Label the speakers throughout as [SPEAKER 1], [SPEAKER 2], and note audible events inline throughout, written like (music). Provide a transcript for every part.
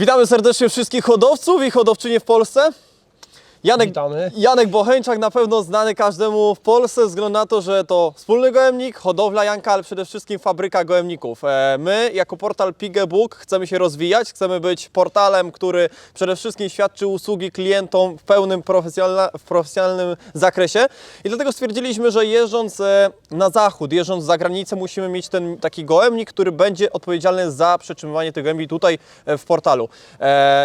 [SPEAKER 1] Witamy serdecznie wszystkich hodowców i hodowczynie w Polsce. Janek,
[SPEAKER 2] Witamy.
[SPEAKER 1] Janek Bocheńczak na pewno znany każdemu w Polsce ze względu na to, że to wspólny gołębnik, hodowla Janka, ale przede wszystkim fabryka gołębników. E, My jako portal Pigebook chcemy się rozwijać, chcemy być portalem, który przede wszystkim świadczy usługi klientom w pełnym w profesjonalnym zakresie i dlatego stwierdziliśmy, że jeżdżąc e, na zachód, jeżdżąc za granicę musimy mieć ten taki gołębnik, który będzie odpowiedzialny za przetrzymywanie tych gołębi tutaj e, w portalu.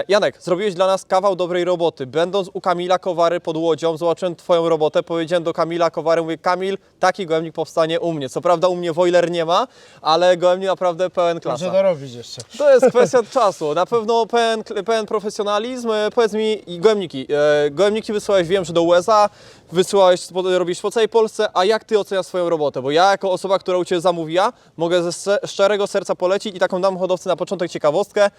[SPEAKER 1] Janek, zrobiłeś dla nas kawał dobrej roboty. Będąc u Kamila Kowary pod Łodzią, zobaczyłem Twoją robotę, powiedziałem do Kamila Kowary, mówię, Kamil, taki gołębnik powstanie u mnie. Co prawda u mnie wojler nie ma, ale gołębnik naprawdę pełen klasa.
[SPEAKER 2] Muszę dorobić jeszcze.
[SPEAKER 1] To jest kwestia (laughs) czasu. Na pewno pełen, pełen profesjonalizm. E, Powiedz mi, gołębniki. E, Gołębniki wysyłałeś, wiem, że do USA, wysyłałeś, robisz po całej Polsce, a jak Ty oceniasz swoją robotę? Bo ja jako osoba, która u Ciebie zamówiła, mogę ze szczerego serca polecić i taką dam hodowcy na początek ciekawostkę.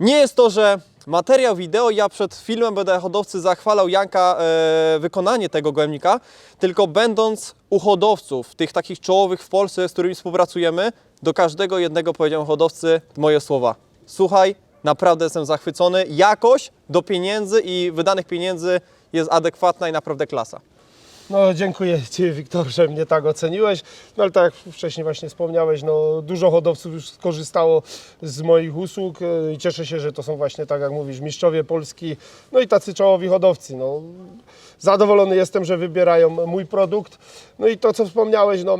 [SPEAKER 1] Nie jest to, że materiał wideo, ja przed filmem będę hodowcy zachwalał Janka e, wykonanie tego gołębnika, tylko będąc u hodowców, tych takich czołowych w Polsce, z którymi współpracujemy, do każdego jednego powiedziałem hodowcy moje słowa. Słuchaj, naprawdę jestem zachwycony. Jakość do pieniędzy i wydanych pieniędzy jest adekwatna i naprawdę klasa.
[SPEAKER 2] No dziękuję (laughs) Ci Wiktor, że mnie tak oceniłeś. No ale tak jak wcześniej właśnie wspomniałeś, no dużo hodowców już skorzystało z moich usług e, i cieszę się, że to są właśnie tak jak mówisz, mistrzowie Polski, no i tacy czołowi hodowcy. No. Zadowolony jestem, że wybierają mój produkt. No i to co wspomniałeś, no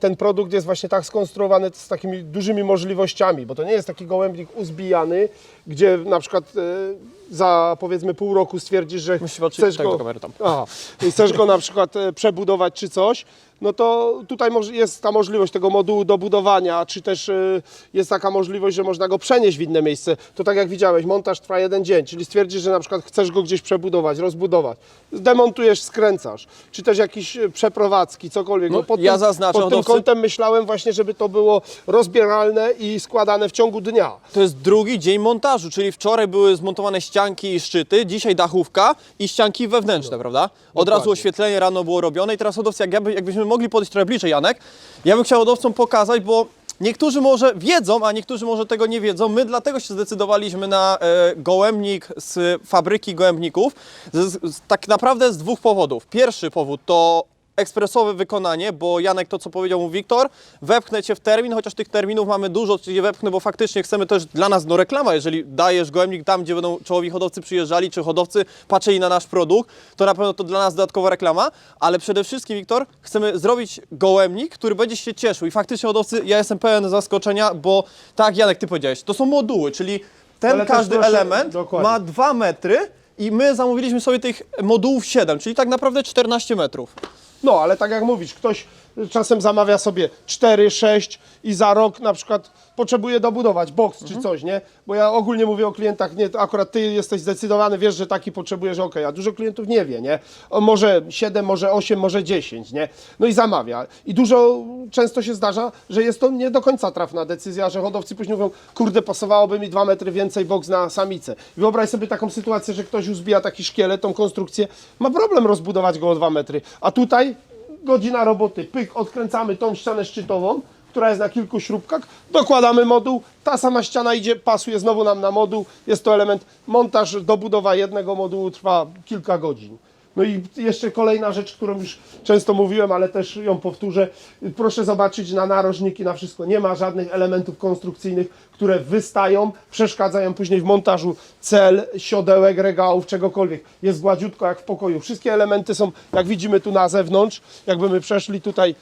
[SPEAKER 2] ten produkt jest właśnie tak skonstruowany z takimi dużymi możliwościami, bo to nie jest taki gołębnik uzbijany, gdzie na przykład e, za powiedzmy pół roku stwierdzisz, że
[SPEAKER 1] Musisz
[SPEAKER 2] chcesz
[SPEAKER 1] tak do
[SPEAKER 2] go,
[SPEAKER 1] kamery tam.
[SPEAKER 2] Aha, chcesz go na przykład e, przebudować czy coś, no to tutaj jest ta możliwość tego modułu do budowania, czy też e, jest taka możliwość, że można go przenieść w inne miejsce. To tak jak widziałeś, montaż trwa jeden dzień, czyli stwierdzisz, że na przykład chcesz go gdzieś przebudować, rozbudować. Demontujesz, skręcasz, czy też jakieś e, przeprowadzki, cokolwiek.
[SPEAKER 1] No,
[SPEAKER 2] pod
[SPEAKER 1] ja
[SPEAKER 2] tym,
[SPEAKER 1] zaznaczę
[SPEAKER 2] pod tym
[SPEAKER 1] hodowcy-
[SPEAKER 2] kątem myślałem właśnie, żeby to było rozbieralne i składane w ciągu dnia.
[SPEAKER 1] To jest drugi dzień montażu, czyli wczoraj były zmontowane ścianki i szczyty, dzisiaj dachówka i ścianki wewnętrzne, prawda? Od
[SPEAKER 2] dokładnie.
[SPEAKER 1] razu oświetlenie rano było robione i teraz hodowcy, jak ja by, jakbyśmy mogli podejść trochę bliżej, Janek, ja bym chciał hodowcom pokazać, bo niektórzy może wiedzą, a niektórzy może tego nie wiedzą. My dlatego się zdecydowaliśmy na e, gołębnik z fabryki gołębników, z, z, tak naprawdę z dwóch powodów. Pierwszy powód to ekspresowe wykonanie, bo Janek to, co powiedział mu Wiktor, wepchnę Cię w termin, chociaż tych terminów mamy dużo, czyli wepchnę, bo faktycznie chcemy też dla nas no reklama, jeżeli dajesz gołębnik tam, gdzie będą czołowi hodowcy przyjeżdżali, czy hodowcy patrzyli na nasz produkt, to na pewno to dla nas dodatkowa reklama, ale przede wszystkim, Wiktor, chcemy zrobić gołębnik, który będzie się cieszył. I faktycznie hodowcy, ja jestem pełen zaskoczenia, bo tak, Janek, Ty powiedziałeś, to są moduły, czyli ten każdy
[SPEAKER 2] proszę-
[SPEAKER 1] element
[SPEAKER 2] dokładnie.
[SPEAKER 1] ma 2 metry i my zamówiliśmy sobie tych modułów 7, czyli tak naprawdę 14 metrów.
[SPEAKER 2] No, ale tak jak mówisz, ktoś czasem zamawia sobie 4, 6 i za rok na przykład potrzebuje dobudować boks czy coś, nie? Bo ja ogólnie mówię o klientach, nie, akurat ty jesteś zdecydowany, wiesz, że taki potrzebujesz, ok, a dużo klientów nie wie, nie? O, może 7, może 8, może 10, nie? No i zamawia. I dużo często się zdarza, że jest to nie do końca trafna decyzja, że hodowcy później mówią, kurde, pasowałoby mi 2 metry więcej boks na samicę. I wyobraź sobie taką sytuację, że ktoś uzbija taki szkielet, tą konstrukcję, ma problem rozbudować go o 2 metry, a tutaj godzina roboty, pyk, odkręcamy tą ścianę szczytową, która jest na kilku śrubkach, dokładamy moduł, ta sama ściana idzie, pasuje znowu nam na moduł, jest to element, montaż, dobudowa jednego modułu trwa kilka godzin. No i jeszcze kolejna rzecz, którą już często mówiłem, ale też ją powtórzę. Proszę zobaczyć na narożniki, na wszystko. Nie ma żadnych elementów konstrukcyjnych, które wystają, przeszkadzają później w montażu cel, siodełek, regałów, czegokolwiek. Jest gładziutko jak w pokoju. Wszystkie elementy są, jak widzimy tu na zewnątrz, jakby my przeszli tutaj,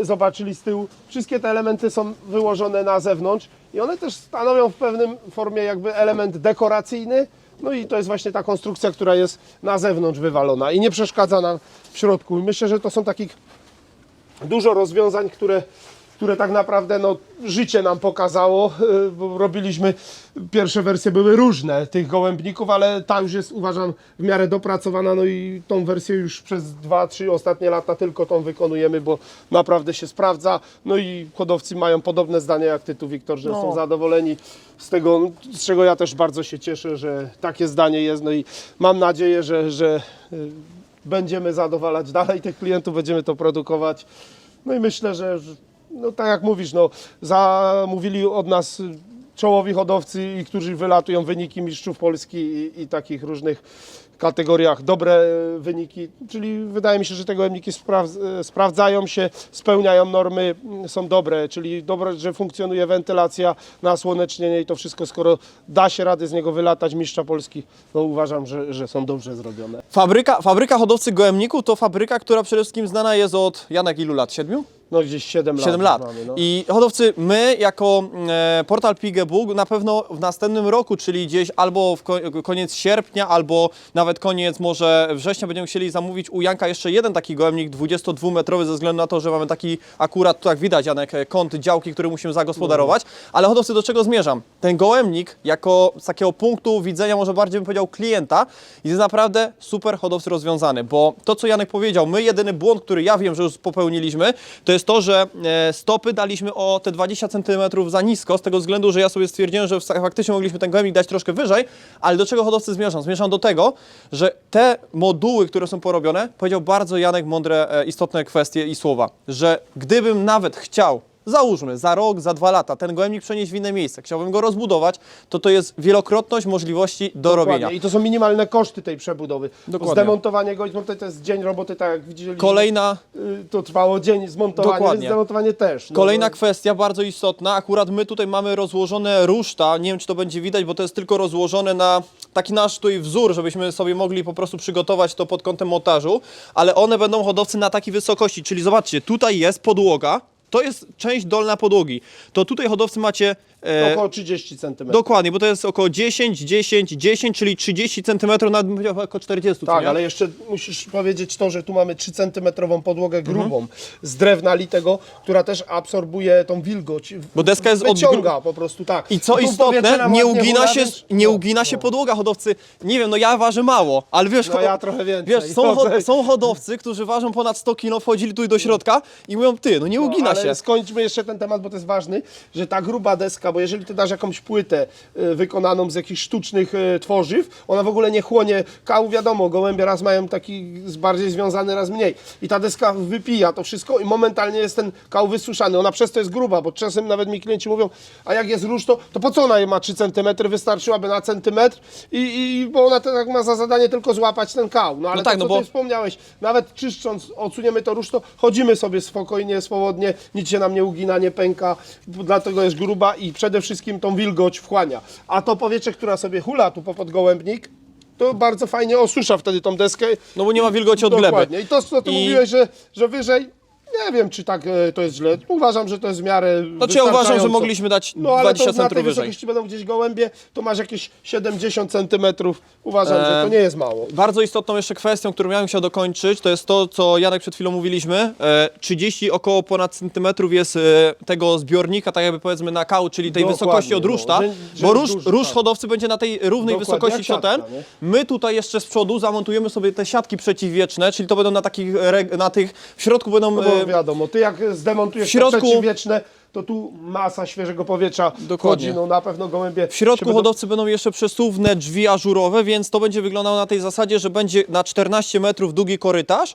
[SPEAKER 2] zobaczyli z tyłu, wszystkie te elementy są wyłożone na zewnątrz i one też stanowią w pewnym formie jakby element dekoracyjny, no i to jest właśnie ta konstrukcja, która jest na zewnątrz wywalona i nie przeszkadza nam w środku. Myślę, że to są takich dużo rozwiązań, które, które tak naprawdę no, życie nam pokazało, bo robiliśmy, pierwsze wersje były różne tych gołębników, ale ta już jest uważam w miarę dopracowana, no i tą wersję już przez 2-3 ostatnie lata tylko tą wykonujemy, bo naprawdę się sprawdza, no i hodowcy mają podobne zdanie jak Ty tu Wiktor, że
[SPEAKER 1] No.
[SPEAKER 2] są zadowoleni z tego, z czego ja też bardzo się cieszę, że takie zdanie jest, no i mam nadzieję, że, że yy, będziemy zadowalać dalej tych klientów, będziemy to produkować. No i myślę, że- no tak jak mówisz, no zamówili od nas czołowi hodowcy i którzy wylatują wyniki mistrzów Polski i, i takich różnych kategoriach dobre wyniki, czyli wydaje mi się, że te gołębniki spraw- sprawdzają się, spełniają normy, są dobre, czyli dobre, że funkcjonuje wentylacja, nasłonecznienie i to wszystko, skoro da się rady z niego wylatać mistrza Polski, to uważam, że, że są dobrze zrobione.
[SPEAKER 1] Fabryka, fabryka hodowcy gołębników to fabryka, która przede wszystkim znana jest od, Janek, ilu lat? Siedmiu?
[SPEAKER 2] No gdzieś 7 lat.
[SPEAKER 1] 7 lat.
[SPEAKER 2] Mamy, no.
[SPEAKER 1] I hodowcy, my jako e, portal Pigebook na pewno w następnym roku, czyli gdzieś albo w ko koniec sierpnia, albo nawet koniec może września będziemy chcieli zamówić u Janka jeszcze jeden taki gołębnik 22-metrowy ze względu na to, że mamy taki akurat, tu jak widać Janek, e, kąt działki, który musimy zagospodarować. Ale hodowcy, do czego zmierzam? Ten gołębnik jako z takiego punktu widzenia, może bardziej bym powiedział klienta, jest naprawdę super hodowcy rozwiązany, bo to co Janek powiedział, my jedyny błąd, który ja wiem, że już popełniliśmy, to jest to, że e, stopy daliśmy o te 20 cm za nisko, z tego względu, że ja sobie stwierdziłem, że faktycznie mogliśmy ten gołębnik dać troszkę wyżej, ale do czego hodowcy zmierzam? Zmierzam do tego, że te moduły, które są porobione, powiedział bardzo Janek mądre, e, istotne kwestie i słowa, że gdybym nawet chciał Załóżmy, za rok, za dwa lata ten gołębnik przenieść w inne miejsce, chciałbym go rozbudować, to to jest wielokrotność możliwości do robienia.
[SPEAKER 2] Dokładnie. I to są minimalne koszty tej przebudowy.
[SPEAKER 1] Dokładnie.
[SPEAKER 2] Zdemontowanie go i zmontowanie to jest dzień roboty, tak jak widzieliśmy.
[SPEAKER 1] Kolejna
[SPEAKER 2] Y, To trwało dzień zmontowanie,
[SPEAKER 1] Dokładnie.
[SPEAKER 2] zdemontowanie też. No,
[SPEAKER 1] Kolejna
[SPEAKER 2] no.
[SPEAKER 1] kwestia bardzo istotna, akurat my tutaj mamy rozłożone ruszta, nie wiem czy to będzie widać, bo to jest tylko rozłożone na taki nasz tutaj wzór, żebyśmy sobie mogli po prostu przygotować to pod kątem montażu, ale one będą hodowcy na takiej wysokości, czyli zobaczcie, tutaj jest podłoga, to jest część dolna podłogi, to tutaj hodowcy macie... e,
[SPEAKER 2] Około 30 cm.
[SPEAKER 1] Dokładnie, bo to jest około 10, 10, 10, czyli 30 cm, powiedział około 40 co
[SPEAKER 2] Tak,
[SPEAKER 1] nie?
[SPEAKER 2] ale jeszcze musisz powiedzieć to, że tu mamy 3 cm podłogę
[SPEAKER 1] Mhm.
[SPEAKER 2] grubą z drewna litego, która też absorbuje tą wilgoć.
[SPEAKER 1] Bo deska jest od
[SPEAKER 2] Wyciąga po prostu, tak.
[SPEAKER 1] I co
[SPEAKER 2] No tu powietrze
[SPEAKER 1] istotne,
[SPEAKER 2] nam
[SPEAKER 1] nie
[SPEAKER 2] ładnie
[SPEAKER 1] ugina się,
[SPEAKER 2] więc-
[SPEAKER 1] nie
[SPEAKER 2] no,
[SPEAKER 1] ugina się
[SPEAKER 2] no.
[SPEAKER 1] podłoga hodowcy. Nie wiem, no ja ważę mało, ale wiesz,
[SPEAKER 2] No
[SPEAKER 1] ho-
[SPEAKER 2] ja trochę więcej.
[SPEAKER 1] wiesz są, ho są hodowcy, którzy ważą ponad 100 kg, wchodzili tu do środka i mówią, ty, no nie ugina
[SPEAKER 2] ale
[SPEAKER 1] się.
[SPEAKER 2] skończmy jeszcze ten temat, bo to jest ważny, że ta gruba deska, bo jeżeli ty dasz jakąś płytę y, wykonaną z jakichś sztucznych y, tworzyw, ona w ogóle nie chłonie kału, wiadomo, gołębie raz mają taki z- bardziej związany, raz mniej. I ta deska wypija to wszystko i momentalnie jest ten kał wysuszany. Ona przez to jest gruba, bo czasem nawet mi klienci mówią, a jak jest róż, to, to po co ona ma 3 cm, wystarczyłaby na centymetr i, i bo ona tak ma za zadanie tylko złapać ten kał. No ale
[SPEAKER 1] No tak,
[SPEAKER 2] to,
[SPEAKER 1] no
[SPEAKER 2] co
[SPEAKER 1] bo-
[SPEAKER 2] ty wspomniałeś, nawet czyszcząc, odsuniemy to róż, to chodzimy sobie spokojnie, swobodnie, nic się nam nie ugina, nie pęka, dlatego jest gruba i przede wszystkim tą wilgoć wchłania. A to powietrze, która sobie hula tu po podgołębnik, to bardzo fajnie osusza wtedy tą deskę.
[SPEAKER 1] No bo nie ma wilgoci od gleby.
[SPEAKER 2] Dokładnie. I to, co ty
[SPEAKER 1] I-
[SPEAKER 2] mówiłeś, że, że wyżej, nie wiem, czy tak e, to jest źle. Uważam, że to jest w miarę
[SPEAKER 1] Znaczy ja uważam, że
[SPEAKER 2] wystarczająco.
[SPEAKER 1] mogliśmy dać
[SPEAKER 2] No ale
[SPEAKER 1] 20
[SPEAKER 2] to na tej
[SPEAKER 1] wyżej.
[SPEAKER 2] wysokości będą gdzieś gołębie, to masz jakieś 70 centymetrów. Uważam, że to
[SPEAKER 1] E,
[SPEAKER 2] nie jest mało.
[SPEAKER 1] Bardzo istotną jeszcze kwestią, którą ja bym chciał dokończyć, to jest to, co Janek przed chwilą mówiliśmy. E, 30 około ponad centymetrów jest e, tego zbiornika, tak jakby powiedzmy na kał, czyli tej
[SPEAKER 2] Dokładnie,
[SPEAKER 1] wysokości od
[SPEAKER 2] no.
[SPEAKER 1] ruszta,
[SPEAKER 2] Że- że
[SPEAKER 1] bo róż,
[SPEAKER 2] duży,
[SPEAKER 1] róż
[SPEAKER 2] tak.
[SPEAKER 1] hodowcy będzie na tej równej
[SPEAKER 2] Dokładnie,
[SPEAKER 1] wysokości
[SPEAKER 2] jak
[SPEAKER 1] co ten.
[SPEAKER 2] nie?
[SPEAKER 1] My tutaj jeszcze z przodu zamontujemy sobie te siatki przeciwwieczne, czyli to będą na takich, reg- na tych, w środku będą...
[SPEAKER 2] No wiadomo, ty jak zdemontujesz
[SPEAKER 1] w środku-
[SPEAKER 2] to przeciwwieczne, to tu masa świeżego powietrza
[SPEAKER 1] Dokładnie.
[SPEAKER 2] wchodzi, no na pewno gołębie
[SPEAKER 1] W środku
[SPEAKER 2] się będą-
[SPEAKER 1] hodowcy będą jeszcze przesuwne drzwi ażurowe, więc to będzie wyglądało na tej zasadzie, że będzie na 14 metrów długi korytarz.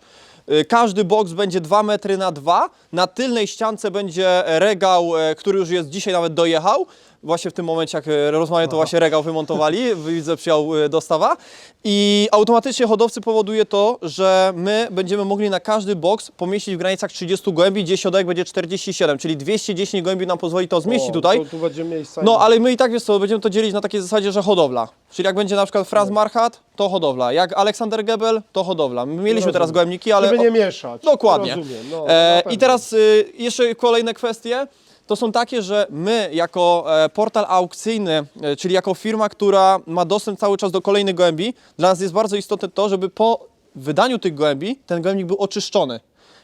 [SPEAKER 1] Y, Każdy boks będzie 2 metry na 2. Na tylnej ściance będzie regał, e, który już jest dzisiaj nawet dojechał. Właśnie w tym momencie, jak e, rozmawiam, to właśnie regał wymontowali. (laughs) Widzę, przyjął e, dostawa. I automatycznie hodowcy powoduje to, że my będziemy mogli na każdy boks pomieścić w granicach 30 gołębi, gdzie środek będzie 47, czyli 210 gołębi nam pozwoli to zmieścić
[SPEAKER 2] O,
[SPEAKER 1] tutaj.
[SPEAKER 2] Tu, tu będzie miejsca.
[SPEAKER 1] No, ale my i tak, wiesz co, będziemy to dzielić na takiej zasadzie, że hodowla. Czyli jak będzie na przykład Franz Marchat, to hodowla. Jak Aleksander Gebel, to hodowla. My mieliśmy teraz
[SPEAKER 2] Rozumiem.
[SPEAKER 1] gołębniki, ale...
[SPEAKER 2] Żeby nie mieszać.
[SPEAKER 1] Dokładnie.
[SPEAKER 2] Rozumiem. No,
[SPEAKER 1] E, I teraz y, jeszcze kolejne kwestie. To są takie, że my jako e, portal aukcyjny, e, czyli jako firma, która ma dostęp cały czas do kolejnych gołębi, dla nas jest bardzo istotne to, żeby po wydaniu tych gołębi ten gołębnik był oczyszczony.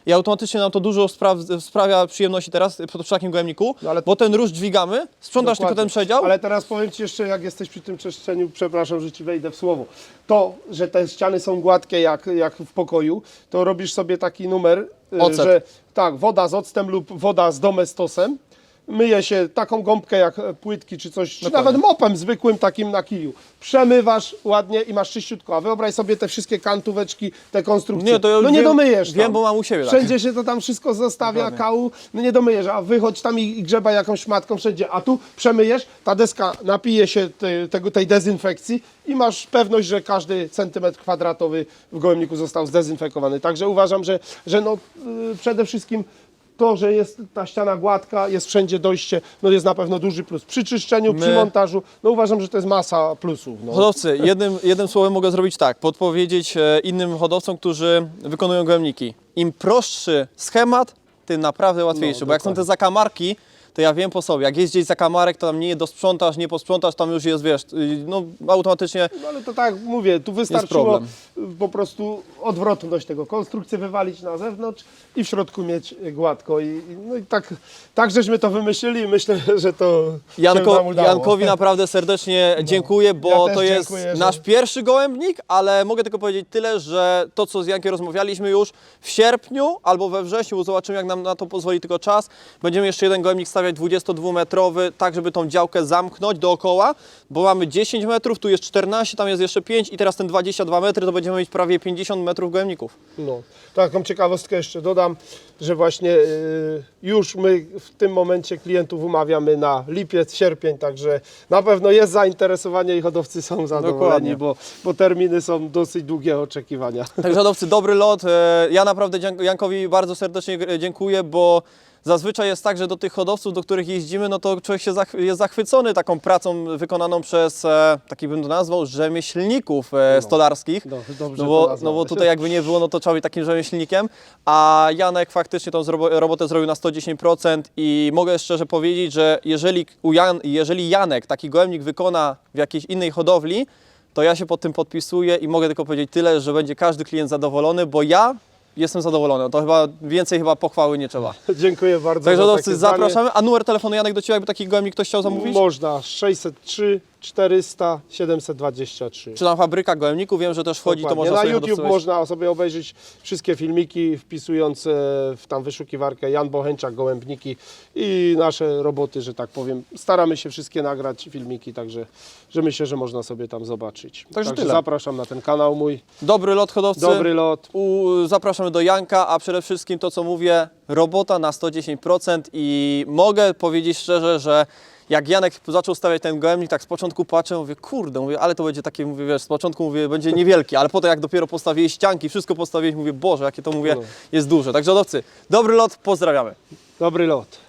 [SPEAKER 1] I automatycznie nam to dużo spraw- sprawia przyjemności teraz przy takim gołębniku,
[SPEAKER 2] No ale-
[SPEAKER 1] bo ten róż dźwigamy, sprzątasz tylko
[SPEAKER 2] Dokładnie.
[SPEAKER 1] ten przedział.
[SPEAKER 2] Ale teraz powiem Ci jeszcze, jak jesteś przy tym czyszczeniu, przepraszam, że Ci wejdę w słowo. To, że te ściany są gładkie jak, jak w pokoju, to robisz sobie taki numer, y,
[SPEAKER 1] Ocet.
[SPEAKER 2] że tak, woda z octem lub woda z domestosem. Myje się taką gąbkę jak e, płytki czy coś, czy
[SPEAKER 1] Dokładnie.
[SPEAKER 2] nawet mopem zwykłym takim na kiju. Przemywasz ładnie i masz czyściutko, a wyobraź sobie te wszystkie kantóweczki, te konstrukcje.
[SPEAKER 1] Nie, to ja
[SPEAKER 2] no nie
[SPEAKER 1] wiem-
[SPEAKER 2] domyjesz
[SPEAKER 1] wiem,
[SPEAKER 2] tam.
[SPEAKER 1] bo mam u siebie tak.
[SPEAKER 2] Wszędzie się to tam wszystko zostawia, kału, no nie domyjesz, a wychodź tam i, i grzeba jakąś szmatką wszędzie, a tu przemyjesz, ta deska napije się tej, tego, tej dezynfekcji i masz pewność, że każdy centymetr kwadratowy w gołębniku został zdezynfekowany. Także uważam, że, że no, y, przede wszystkim to, że jest ta ściana gładka, jest wszędzie dojście, no jest na pewno duży plus. Przy czyszczeniu, przy
[SPEAKER 1] My-
[SPEAKER 2] montażu, no uważam, że to jest masa plusów. No.
[SPEAKER 1] Hodowcy, jednym, jednym słowem mogę zrobić tak, podpowiedzieć e, innym hodowcom, którzy wykonują gołębniki. Im prostszy schemat, tym naprawdę łatwiejszy,
[SPEAKER 2] No,
[SPEAKER 1] bo jak są te zakamarki, to ja wiem po sobie, jak jest gdzieś zakamarek, to tam nie dosprzątasz, nie posprzątasz, tam już jest, wiesz, y, no automatycznie
[SPEAKER 2] No ale to tak mówię, tu wystarczyło
[SPEAKER 1] problem.
[SPEAKER 2] po prostu odwrotność tego, konstrukcję wywalić na zewnątrz i w środku mieć gładko. I, i- no i tak, tak żeśmy to wymyślili i myślę, (laughs) że to się
[SPEAKER 1] Janko,
[SPEAKER 2] nam udało.
[SPEAKER 1] Jankowi naprawdę serdecznie (laughs) dziękuję, bo
[SPEAKER 2] Ja też
[SPEAKER 1] to jest
[SPEAKER 2] dziękuję, że-
[SPEAKER 1] nasz pierwszy gołębnik, ale mogę tylko powiedzieć tyle, że to co z Jankiem rozmawialiśmy już w sierpniu albo we wrześniu, zobaczymy jak nam na to pozwoli tylko czas, będziemy jeszcze jeden gołębnik stawiać 22-metrowy, tak żeby tą działkę zamknąć dookoła, bo mamy 10 metrów, tu jest 14, tam jest jeszcze 5 i teraz ten 22 metry to będziemy mieć prawie 50 metrów gołębników.
[SPEAKER 2] No, taką ciekawostkę jeszcze dodam, że właśnie y, już my w tym momencie klientów umawiamy na lipiec, sierpień, także na pewno jest zainteresowanie i hodowcy są zadowoleni,
[SPEAKER 1] Dokładnie.
[SPEAKER 2] bo, bo terminy są dosyć długie oczekiwania.
[SPEAKER 1] Także hodowcy, dobry lot. E, Ja naprawdę Jankowi bardzo serdecznie e, dziękuję, bo zazwyczaj jest tak, że do tych hodowców, do których jeździmy, no to człowiek się zach- jest zachwycony taką pracą wykonaną przez, e, taki bym to nazwał, rzemieślników e, stolarskich.
[SPEAKER 2] No, dobrze
[SPEAKER 1] No
[SPEAKER 2] to
[SPEAKER 1] bo, no bo tutaj jakby nie było, no to trzeba być takim rzemieślnikiem, a Janek faktycznie tą zrobo- robotę zrobił na 110% i mogę szczerze powiedzieć, że jeżeli, u Jan, jeżeli Janek taki gołębnik wykona w jakiejś innej hodowli, to ja się pod tym podpisuję i mogę tylko powiedzieć tyle, że będzie każdy klient zadowolony, bo ja jestem zadowolony. To chyba więcej chyba pochwały nie trzeba. (laughs)
[SPEAKER 2] Dziękuję bardzo.
[SPEAKER 1] Także
[SPEAKER 2] za takie
[SPEAKER 1] zapraszamy. A numer telefonu Janek do Ciebie, jakby taki gołębnik ktoś chciał zamówić?
[SPEAKER 2] Można 603 400 723.
[SPEAKER 1] Czy tam fabryka gołębników, wiem, że też wchodzi, to
[SPEAKER 2] Dokładnie.
[SPEAKER 1] można
[SPEAKER 2] Na
[SPEAKER 1] sobie
[SPEAKER 2] YouTube można sobie obejrzeć wszystkie filmiki, wpisując e, w tam wyszukiwarkę Jan Bochęczak, Gołębniki i nasze roboty, że tak powiem. Staramy się wszystkie nagrać filmiki, także że myślę, że można sobie tam zobaczyć.
[SPEAKER 1] Także tyle.
[SPEAKER 2] zapraszam na ten kanał mój.
[SPEAKER 1] Dobry lot hodowcy.
[SPEAKER 2] Dobry lot.
[SPEAKER 1] U, zapraszamy do Janka, a przede wszystkim to, co mówię, robota na 110% i mogę powiedzieć szczerze, że jak Janek zaczął stawiać ten gołębnik, tak z początku patrzę, mówię, kurde, mówię, ale to będzie takie, mówię, wiesz, z początku mówię, będzie niewielkie, ale potem jak dopiero postawiłeś ścianki, wszystko postawiłeś, mówię, Boże, jakie to, mówię, jest duże. Także hodowcy, dobry lot, pozdrawiamy.
[SPEAKER 2] Dobry lot.